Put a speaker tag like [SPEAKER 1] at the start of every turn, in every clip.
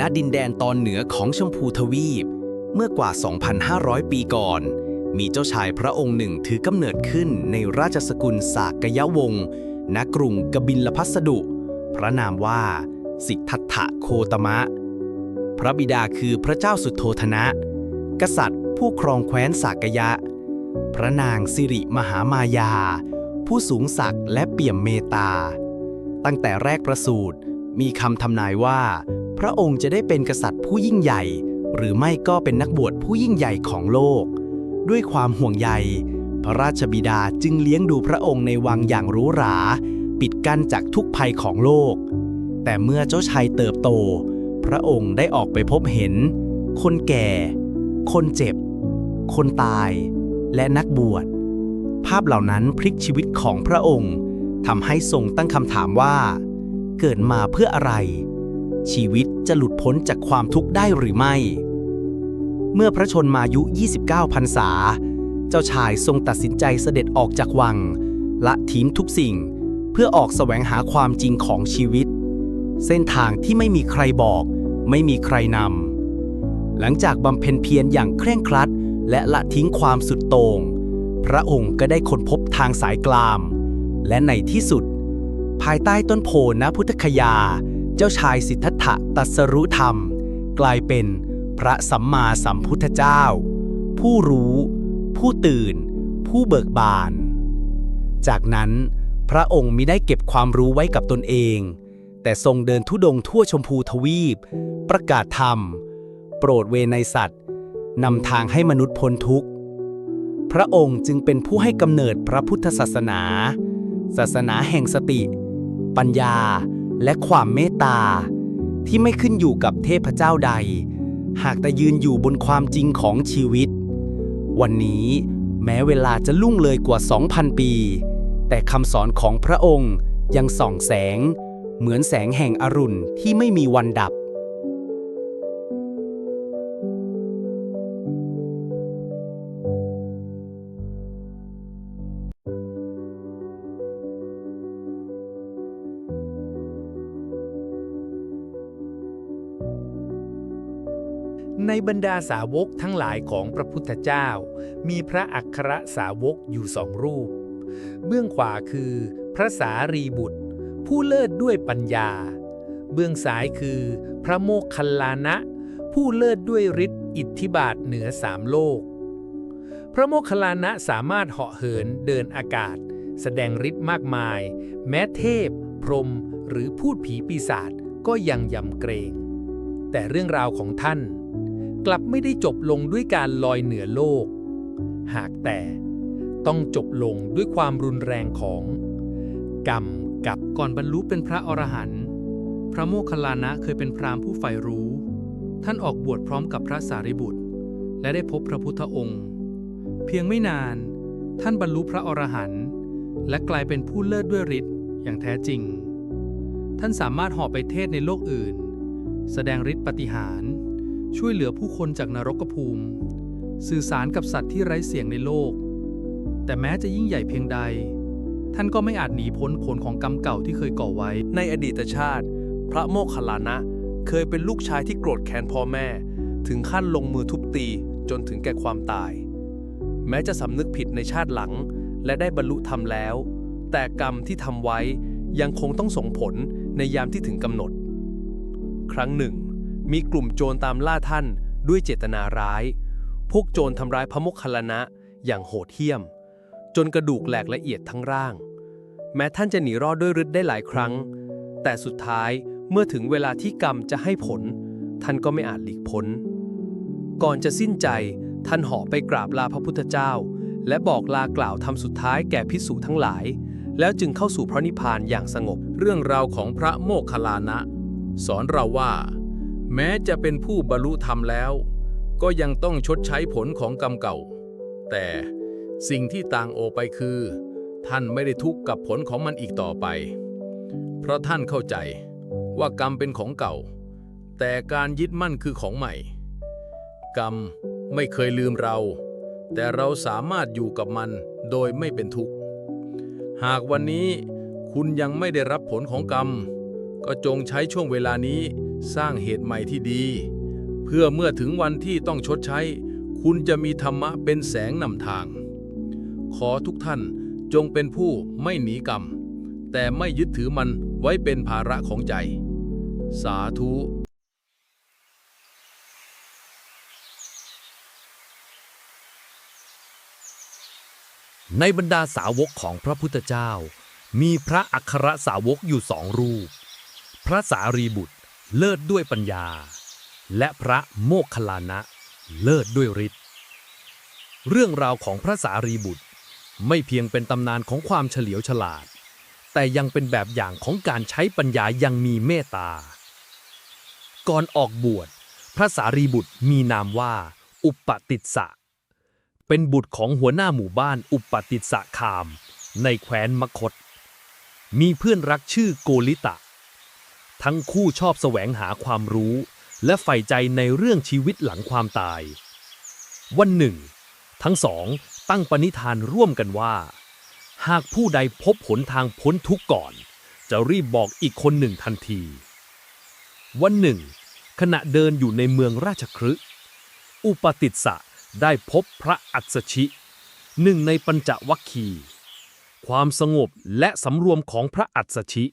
[SPEAKER 1] ณดินแดนตอนเหนือของชมพูทวีป เมื่อกว่า 2,500 ปีก่อน มีเจ้าชายพระองค์หนึ่งถือกำเนิดขึ้นในราชสกุลสากยวงศ์ณกรุงกบิลพัสดุ พระนามว่า สิทธัตถะโคตมะ พระบิดาคือพระเจ้าสุโธธนะ กษัตริย์ผู้ครองแคว้นสากยะ พระนางสิริมหามายา ผู้สูงศักดิ์และเปี่ยมเมตตา ตั้งแต่แรกประสูติมีคำทำนายว่า พระองค์จะได้เป็นกษัตริย์ผู้ยิ่งใหญ่ หรือไม่ก็เป็นนักบวชผู้ยิ่งใหญ่ของโลก ด้วยความห่วงใย พระราชบิดาจึงเลี้ยงดูพระองค์ในวังอย่างหรูหรา ปิดกั้นจากทุกภัยของโลก แต่เมื่อเจ้าชายเติบโต พระองค์ได้ออกไปพบเห็น คนแก่ คนเจ็บ คนตาย และนักบวช ภาพเหล่านั้นพลิกชีวิตของพระองค์ทำให้ทรงตั้งคำถามว่า เกิดมาเพื่ออะไร ชีวิตจะหลุดพ้นจากความทุกข์ได้หรือไม่ เมื่อพระชนมายุ 29 พรรษา เจ้าชายทรงตัดสินใจเสด็จออกจากวัง ละทิ้งทุกสิ่ง เพื่อออกแสวงหาความจริงของชีวิต เส้นทางที่ไม่มีใครบอก ไม่มีใครนำหลังจากบำเพ็ญเพียรอย่างเคร่งครัด และละทิ้งความสุดโต่งพระองค์ก็ได้ค้นพบทางสายกลาม และในที่สุด ภายใต้ต้นโพณพุทธคยา เจ้าชายสิทธัตถะตัสรู้ธรรม กลายเป็นพระสัมมาสัมพุทธเจ้า ผู้รู้ ผู้ตื่น ผู้เบิกบาน จากนั้น พระองค์มิได้เก็บความรู้ไว้กับตนเอง แต่ทรงเดินทุดงค์ทั่วชมพูทวีป ประกาศธรรม โปรดเวไนสัตว์นำทางให้มนุษย์พ้นทุกข์ พระองค์จึงเป็นผู้ให้กำเนิดพระพุทธศาสนา ศาสนาแห่งสติ ปัญญา และความเมตตา ที่ไม่ขึ้นอยู่กับเทพเจ้าใด หากแต่ยืนอยู่บนความจริงของชีวิต วันนี้แม้เวลาจะลุ่งเลยกว่า 2,000 ปี แต่คำสอนของพระองค์ยังส่องแสง เหมือนแสงแห่งอรุณที่ไม่มีวันดับ
[SPEAKER 2] ในบรรดาสาวกทั้งหลายของพระพุทธเจ้า มีพระอัครสาวกอยู่สองรูป เบื้องขวาคือพระสารีบุตร ผู้เลิศด้วยปัญญา เบื้องซ้ายคือพระโมคคัลลานะ ผู้เลิศด้วยฤทธิ์อิทธิบาทเหนือสามโลก พระโมคคัลลานะสามารถเหาะเหินเดินอากาศ แสดงฤทธิ์มากมาย แม้เทพ พรหมหรือพูดผีปีศาจก็ยังยำเกรง แต่เรื่องราวของท่าน กลับไม่ได้จบลงด้วยการลอยเหนือโลก หากแต่ต้องจบลงด้วยความรุนแรงของ กรรมกับ
[SPEAKER 3] ก่อนบรรลุเป็นพระอรหันต์พระโมคคัลลานะเคยเป็นพราหมณ์ผู้ใฝ่รู้ ท่านออกบวชพร้อมกับพระสารีบุตร และได้พบพระพุทธองค์ เพียงไม่นาน ท่านบรรลุพระอรหันต์และกลายเป็นผู้เลิศด้วยฤทธิ์อย่างแท้จริง ท่านสามารถหาะไปเทศในโลกอื่น แสดงฤทธิ์ปฏิหาร ช่วยเหลือผู้คนจากนรกภูมิ สื่อสารกับสัตว์ที่ไร้เสียงในโลก แต่แม้จะยิ่งใหญ่เพียงใด ท่านก็ไม่อาจหนีพ้นผลของกรรมเก่าที่เคยก่อไว้
[SPEAKER 4] ในอดีตชาติ พระโมคคัลลานะ เคยเป็นลูกชายที่โกรธแค้นพ่อแม่ ถึงขั้นลงมือทุบตีจนถึงแก่ความตาย แม้จะสำนึกผิดในชาติหลัง และได้บรรลุธรรมแล้ว แต่กรรมที่ทำไว้ยังคงต้องส่งผลในยามที่ถึงกำหนด ครั้งหนึ่ง มีกลุ่มโจรตามล่าท่านด้วยเจตนาร้าย พวกโจรทำร้ายพระโมคคัลานะอย่างโหดเหี้ยม จนกระดูกแหลกละเอียดทั้งร่าง แม้ท่านจะหนีรอดด้วยฤทธิ์ได้หลายครั้ง แต่สุดท้ายเมื่อถึงเวลาที่กรรมจะให้ผล ท่านก็ไม่อาจหลีกพ้น ก่อนจะสิ้นใจท่านหาะไปกราบลาพระพุทธเจ้า และบอกลากล่าวทำสุดท้ายแก่พิสูจทั้งหลาย แล้วจึงเข้าสู่พระนิพพานอย่างสงบ
[SPEAKER 5] เรื่องราวของพระโมคคัลลานะ สอนเราว่า แม้จะเป็นผู้บรรลุธรรมแล้ว ก็ยังต้องชดใช้ผลของกรรมเก่า แต่สิ่งที่ต่างโอไปคือ ท่านไม่ได้ทุกข์กับผลของมันอีกต่อไป เพราะท่านเข้าใจว่ากรรมเป็นของเก่า แต่การยึดมั่นคือของใหม่ กรรมไม่เคยลืมเรา แต่เราสามารถอยู่กับมันโดยไม่เป็นทุกข์ หากวันนี้คุณยังไม่ได้รับผลของกรรม ก็จงใช้ช่วงเวลานี้ สร้างเหตุใหม่ที่ดี เพื่อเมื่อถึงวันที่ต้องชดใช้ คุณจะมีธรรมะเป็นแสงนำทาง ขอทุกท่านจงเป็นผู้ไม่หนีกรรม แต่ไม่ยึดถือมันไว้เป็นภาระของใจ สาธุ
[SPEAKER 6] ในบรรดาสาวกของพระพุทธเจ้า มีพระอัครสาวกอยู่สองรูป พระสารีบุตร เลิศด้วยปัญญา และพระโมคคัลลานะ เลิศด้วยฤทธิ์เรื่องราวของพระสารีบุตรไม่เพียงเป็นตำนานของความเฉลียวฉลาด แต่ยังเป็นแบบอย่างของการใช้ปัญญายังมีเมตตา ก่อนออกบวช พระสารีบุตรมีนามว่า อุปติสสะ เป็นบุตรของหัวหน้าหมู่บ้านอุปติสสะคาม ในแคว้นมคต มีเพื่อนรักชื่อโกลิตะ ทั้งคู่ชอบแสวงหาความรู้ และใฝ่ใจในเรื่องชีวิตหลังความตาย วันหนึ่ง ทั้งสองตั้งปณิธานร่วมกันว่า หากผู้ใดพบหนทางพ้นทุกข์ก่อน จะรีบบอกอีกคนหนึ่งทันที วันหนึ่ง ขณะเดินอยู่ในเมืองราชคฤห์อุปติสสะได้พบพระอัศชิ หนึ่งในปัญจวัคคีย์ความสงบและสำรวมของพระอัศชิ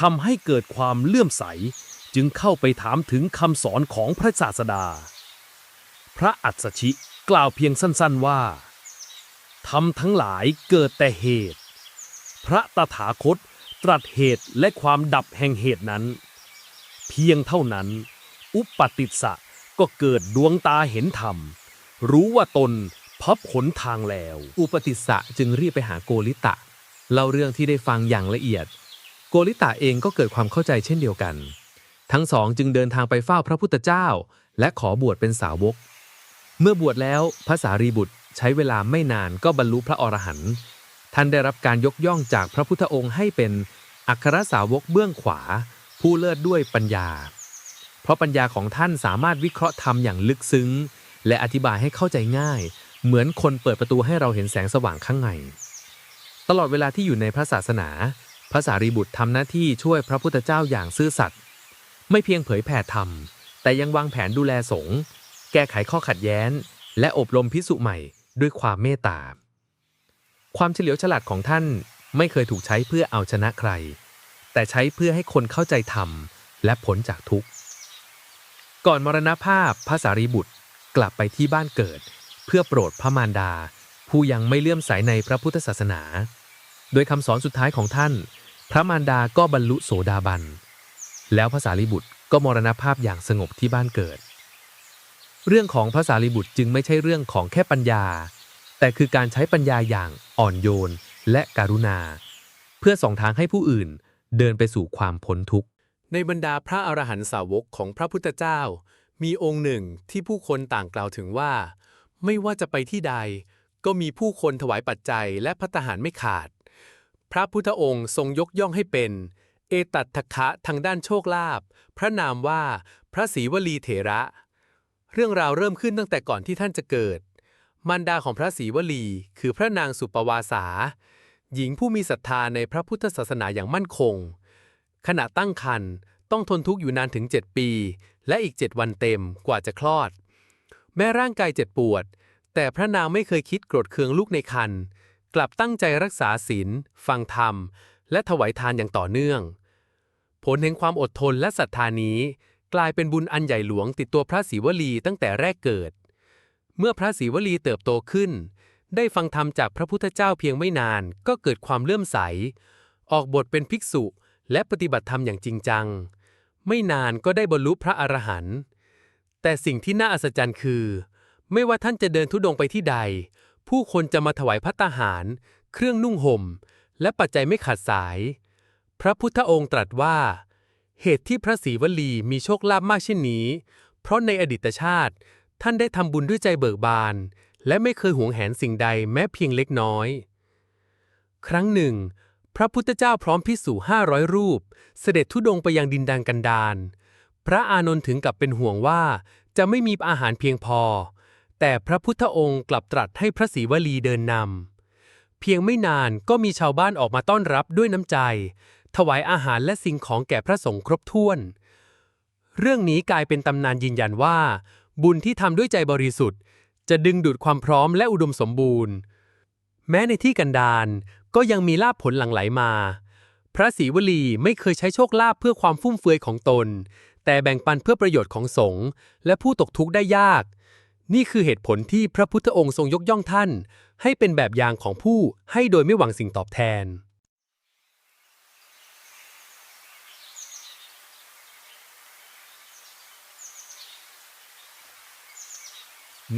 [SPEAKER 6] ทำให้เกิดความเลื่อมใส จึงเข้าไปถามถึงคำสอนของพระศาสดา พระอัศชิกล่าวเพียงสั้นๆว่าทำทั้งหลายเกิดแต่เหตุ พระตถาคตตรัสเหตุและความดับแห่งเหตุนั้น เพียงเท่านั้น อุปติสสะก็เกิดดวงตาเห็นธรรม รู้ว่าตนพับหนทางแล้ว
[SPEAKER 7] อุปติสสะจึงรีบไปหาโกริตะ เล่าเรื่องที่ได้ฟังอย่างละเอียด โกริตะเองก็เกิดความเข้าใจเช่นเดียวกัน ทั้งสองจึงเดินทางไปเฝ้าพระพุทธเจ้า และขอบวชเป็นสาวก เมื่อบวชแล้วพระสารีบุตรใช้เวลาไม่นานก็บรรลุพระอรหันต์ท่านได้รับการยกย่องจากพระพุทธองค์ให้เป็นอัครสาวกเบื้องขวา ผู้เลิศด้วยปัญญา เพราะปัญญาของท่านสามารถวิเคราะห์ธรรมอย่างลึกซึ้ง และอธิบายให้เข้าใจง่าย เหมือนคนเปิดประตูให้เราเห็นแสงสว่างข้างใน ตลอดเวลาที่อยู่ในพระศาสนา พระสารีบุตรทำหน้าที่ช่วยพระพุทธเจ้าอย่างซื่อสัตย์ไม่เพียงเผยแผ่ธรรม แต่ยังวางแผนดูแลสงฆ์แก้ไขข้อขัดแย้ง และอบรมพิสุใหม่ด้วยความเมตตา ความเฉลียวฉลาดของท่านไม่เคยถูกใช้เพื่อเอาชนะใคร แต่ใช้เพื่อให้คนเข้าใจธรรม และพ้นจากทุกข์ ก่อนมรณภาพพระสารีบุตรกลับไปที่บ้านเกิด เพื่อโปรดพระมารดา ผู้ยังไม่เลื่อมใสในพระพุทธศาสนา โดยคำสอนสุดท้ายของท่าน พระมารดาก็บรรลุโสดาบัน แล้วพระสารีบุตรก็มรณภาพอย่างสงบที่บ้านเกิด เรื่องของพระสารีบุตรจึงไม่ใช่เรื่องของแค่ปัญญา แต่คือการใช้ปัญญาอย่างอ่อนโยนและการุณา เพื่อส่องทางให้ผู้อื่นเดินไปสู่ความพ้นทุกข์
[SPEAKER 2] ในบรรดาพระอรหันตสาวกของพระพุทธเจ้า มีองค์หนึ่งที่ผู้คนต่างกล่าวถึงว่า ไม่ว่าจะไปที่ใด ก็มีผู้คนถวายปัจจัยและพัตหารไม่ขาด พระพุทธองค์ทรงยกย่องให้เป็น เอตัตถคะทางด้านโชคลาภพระนามว่าพระศรีวลีเถระ เรื่องราวเริ่มขึ้นตั้งแต่ก่อนที่ท่านจะเกิด มารดาของพระศรีวลี คือพระนางสุปวาสา หญิงผู้มีศรัทธาในพระพุทธศาสนาอย่างมั่นคง ขณะตั้งครรภ์ต้องทนทุกข์อยู่นานถึง 7 ปี และอีก 7 วันเต็มกว่าจะคลอด แม้ร่างกายเจ็บปวด แต่พระนางไม่เคยคิดโกรธเคืองลูกในครรภ์ กลับตั้งใจรักษาศีลฟังธรรม และถวายทานอย่างต่อเนื่อง ผลแห่งความอดทนและศรัทธานี้ กลายเป็นบุญอันใหญ่หลวงติดตัวพระศรีวลีตั้งแต่แรกเกิด เมื่อพระศรีวลีเติบโตขึ้น ได้ฟังธรรมจากพระพุทธเจ้าเพียงไม่นานก็เกิดความเลื่อมใส ออกบทเป็นภิกษุและปฏิบัติธรรมอย่างจริงจัง ไม่นานก็ได้บรรลุพระอรหันต์แต่สิ่งที่น่าอัศจรรย์คือ ไม่ว่าท่านจะเดินทุดงไปที่ใด ผู้คนจะมาถวายพัตตาหาร เครื่องนุ่งห่ม และปัจจัยไม่ขาดสาย พระพุทธองค์ตรัสว่า เหตุที่พระศรีวลีมีโชคลาภมากเช่นนี้ เพราะในอดีตชาติ ท่านได้ทำบุญด้วยใจเบิกบาน และไม่เคยหวงแหนสิ่งใดแม้เพียงเล็กน้อย ครั้งหนึ่ง พระพุทธเจ้าพร้อมพิสูห้าร้อยรูป เสด็จทุดงไปยังดินแดนกันดารพระอานนท์ถึงกับเป็นห่วงว่าจะไม่มีอาหารเพียงพอ แต่พระพุทธองค์กลับตรัสให้พระศรีวลีเดินนำ เพียงไม่นานก็มีชาวบ้านออกมาต้อนรับด้วยน้ำใจ ถวายอาหารและสิ่งของแก่พระสงฆ์ครบถ้วน เรื่องนี้กลายเป็นตำนานยืนยันว่า บุญที่ทำด้วยใจบริสุทธิ์ จะดึงดูดความพร้อมและอุดมสมบูรณ์ แม้ในที่กันดารก็ยังมีลาภผลหลั่งไหลมา พระศรีวลีไม่เคยใช้โชคลาภเพื่อความฟุ่มเฟือยของตน แต่แบ่งปันเพื่อประโยชน์ของสงฆ์และผู้ตกทุกข์ได้ยาก นี่คือเหตุผลที่พระพุทธองค์ทรงยกย่องท่าน ให้เป็นแบบอย่างของผู้ให้โดยไม่หวังสิ่งตอบแทน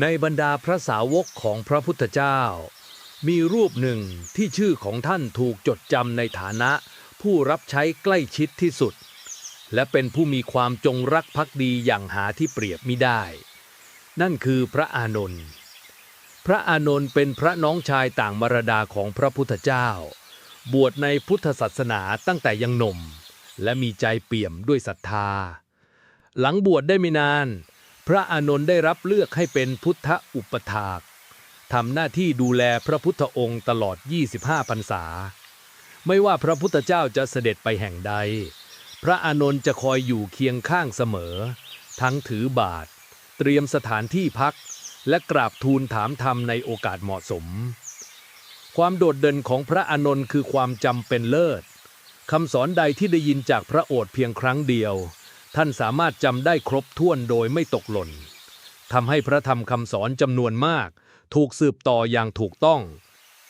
[SPEAKER 5] ในบรรดาพระสาวกของพระพุทธเจ้า มีรูปหนึ่งที่ชื่อของท่านถูกจดจำในฐานะ ผู้รับใช้ใกล้ชิดที่สุด และเป็นผู้มีความจงรักภักดีอย่างหาที่เปรียบมิได้ นั่นคือพระอานนท์พระอานนท์เป็นพระน้องชายต่างมารดาของพระพุทธเจ้า บวชในพุทธศาสนาตั้งแต่ยังหนุ่ม และมีใจเปี่ยมด้วยศรัทธา หลังบวชได้ไม่นาน พระอานนท์ได้รับเลือกให้เป็นพุทธอุปถากทำหน้าที่ดูแลพระพุทธองค์ตลอด 25พรรษา ไม่ว่าพระพุทธเจ้าจะเสด็จไปแห่งใด พระอานนท์จะคอยอยู่เคียงข้างเสมอ ทั้งถือบาท เตรียมสถานที่พัก และกราบทูลถามธรรมในโอกาสเหมาะสม ความโดดเด่นของพระอานนท์คือความจำเป็นเลิศคำสอนใดที่ได้ยินจากพระโอษฐ์เพียงครั้งเดียว ท่านสามารถจำได้ครบถ้วนโดยไม่ตกหล่นทำให้พระธรรมคำสอนจำนวนมาก ถูกสืบต่ออย่างถูกต้อง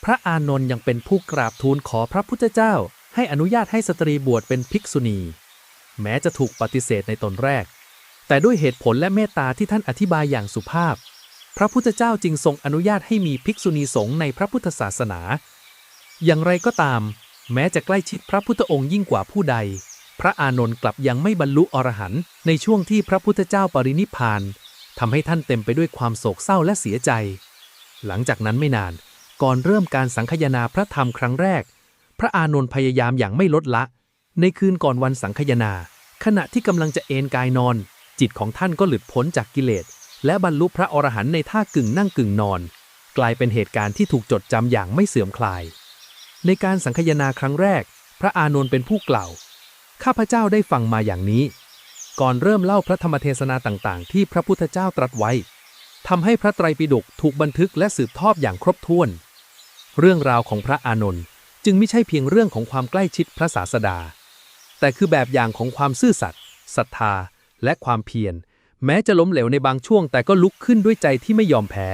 [SPEAKER 2] พระอานนท์ยังเป็นผู้กราบทูลขอพระพุทธเจ้า ให้อนุญาตให้สตรีบวชเป็นภิกษุณี แม้จะถูกปฏิเสธในตนแรก แต่ด้วยเหตุผลและเมตตาที่ท่านอธิบายอย่างสุภาพ พระพุทธเจ้าจึงทรงอนุญาตให้มีภิกษุณีสงฆ์ในพระพุทธศาสนา อย่างไรก็ตาม แม้จะใกล้ชิดพระพุทธองค์ยิ่งกว่าผู้ใด พระอานนท์กลับยังไม่บรรลุอรหันต์ในช่วงที่พระพุทธเจ้าปรินิพานทำให้ท่านเต็มไปด้วยความโศกเศร้าและเสียใจ หลังจากนั้นไม่นาน ก่อนเริ่มการสังคายนาพระธรรมครั้งแรก พระอานนท์พยายามอย่างไม่ลดละ ในคืนก่อนวันสังคายนา ขณะที่กำลังจะเอนกายนอน จิตของท่านก็หลุดพ้นจากกิเลส และบรรลุพระอรหันต์ในท่ากึ่งนั่งกึ่งนอน กลายเป็นเหตุการณ์ที่ถูกจดจำอย่างไม่เสื่อมคลาย ในการสังคายนาครั้งแรก พระอานนท์เป็นผู้กล่าว ข้าพเจ้าได้ฟังมาอย่างนี้ ก่อนเริ่มเล่าพระธรรมเทศนาต่างๆ ที่พระพุทธเจ้าตรัสไว้ทำให้พระไตรปิฎกถูกบันทึกและสืบทอดอย่างครบถ้วน เรื่องราวของพระอานนท์จึงไม่ใช่เพียงเรื่องของความใกล้ชิดพระศาสดา แต่คือแบบอย่างของความซื่อสัตย์ศรัทธา และความเพียร แม้จะล้มเหลวในบางช่วงแต่ก็ลุกขึ้นด้วยใจที่ไม่ยอมแพ้